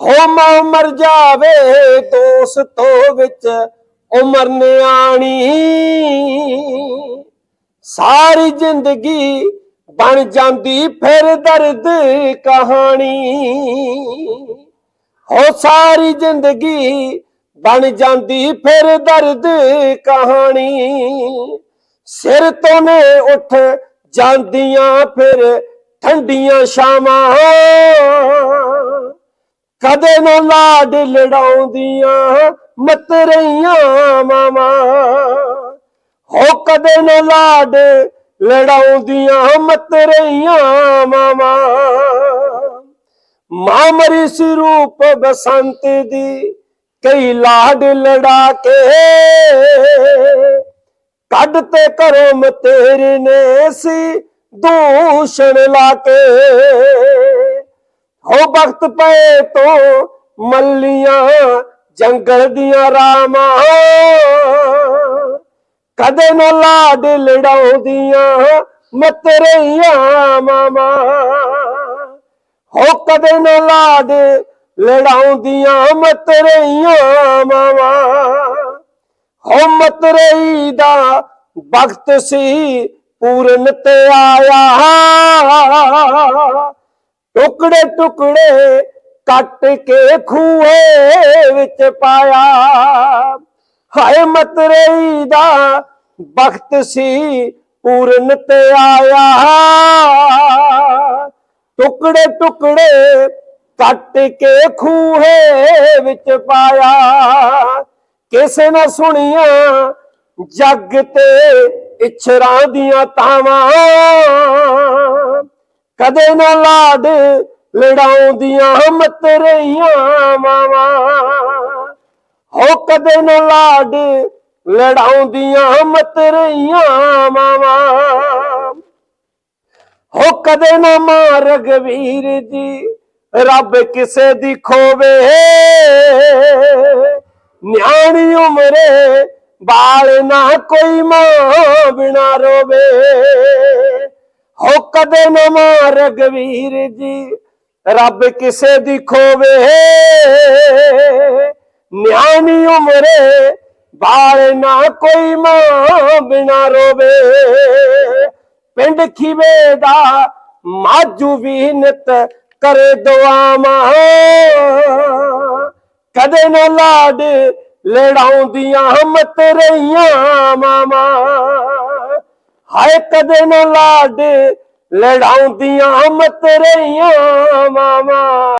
ਹੋ ਮਾਂ ਮਰ ਜਾਵੇ ਦੋਸਤੋ ਵਿੱਚ, ਉਮਰ ਨਿਆਣੀ। ਸਾਰੀ ਜ਼ਿੰਦਗੀ ਬਣ ਜਾਂਦੀ ਫਿਰ ਦਰਦ ਕਹਾਣੀ। ਹੋ ਸਾਰੀ ਜ਼ਿੰਦਗੀ ਬਣ ਜਾਂਦੀ ਫਿਰ ਦਰਦ ਕਹਾਣੀ। ਸਿਰ ਤੋਂ ਨੇ ਉੱਠ ਜਾਂਦੀਆਂ ਫਿਰ ਠੰਡੀਆਂ ਸ਼ਾਮਾਂ ਕਦੇ ਨਾ ਲਾਡ ਲੜਾਉਂਦੀਆਂ ਮਤ ਰਹੀਆਂ ਮਾਮਾ ਹੋ ਕਦੇ ਨਾ ਲਾਡ ਲੜਾਉਂਦੀਆਂ ਮਤ ਰਹੀਆਂ ਮਾਮਾ ਮਾਂ ਮਰੀ ਬਸੰਤ ਦੀ ਕਈ ਲਾਡ ਲੜਾ ਕੇ, ਕੱਢ ਤੇ ਕਰਮ ਤੇਰੇ ਨੇ ਸੀ ਦੂਸ਼ਣ ਲਾ ਕੇ। ਹੋ ਵਕਤ ਪਏ ਤੋਂ ਮੱਲੀਆਂ ਜੰਗਲ ਦੀਆਂ ਰਾਮਾਂ। ਕਦੇ ਨਾ ਲਾਡ ਲੜਾਉਂਦੀਆਂ ਮਤ ਰਹੀਆਂ ਮਾਮਾ ਹੋ ਕਦੇ ਨਾ ਲਾਡ ਲੜਾਉਂਦੀਆਂ ਮਤ ਰਹੀਆਂ ਹੋ ਮਤ ਦਾ ਵਕਤ ਸੀ ਪੂਰਨ ਤੇ ਆਇਆ। ਟੁਕੜੇ ਟੁਕੜੇ ਕੱਟ ਕੇ ਖੂਏ ਵਿੱਚ ਪਾਇਆ। ਹਾਏ ਮਤਰੇਈ ਦਾ ਵਕਤ ਸੀ ਪੂਰਨ ਤੇ ਆਇਆ। ਟੁਕੜੇ ਟੁਕੜੇ ਕੱਟ ਕੇ ਖੂਹੇ ਵਿੱਚ ਪਾਇਆ। ਕਿਸੇ ਨਾ ਸੁਣੀਆਂ ਜੱਗ ਤੇ ਇਛਰਾਂ ਦੀਆਂ ਤਾਵਾਂ। ਕਦੇ ਨਾ ਲਾਡ ਲੜਾਉਂਦੀਆਂ ਮਤ ਰਹੀਆਂ ਮਾਵਾ ਹੋ ਕਦੇ ਨਾ ਲਾਡ ਲੜਾਉਂਦੀਆਂ ਮਤ ਰਹੀਆਂ ਮਾਵਾ ਹੋ ਕਦੇ ਨਾ ਮਾਂ ਰਗਵੀਰ ਜੀ, ਰੱਬ ਕਿਸੇ ਦੀ ਖੋਵੇ। ਨਿਆਣੀ ਉਮਰੇ ਬਾਲ ਨਾ ਕੋਈ ਮਾਂ ਬਿਨਾ ਰੋਵੇ। ਹੋ ਕਦੇ ਨਾ ਮਾਂ ਰਗਵੀਰ ਜੀ, ਰੱਬ ਕਿਸੇ ਦੀ ਖੋਵੇ। ਨਿਆਣੀ ਉਮਰੇ ਬਾਲ ਨਾ ਕੋਈ ਮਾਂ ਬਿਨਾ ਰੋਵੇ। ਪਿੰਡ ਖੀਵੇ ਦਾ ਮਾਜੂ ਵੀ ਨਿਤ ਕਰੇ ਦੁਆਵਾਂ। ਕਦੇ ਨਾ ਲਾਡ ਲੜਾਉਂਦੀਆਂ ਮਤ ਰਹੀਆਂ ਮਾਮਾ ਹਾਏ ਕਦੇ ਨਾ ਲਾਡ ਲੜਾਉਂਦੀਆਂ ਮਤ ਰਹੀਆਂ ਮਾਮਾ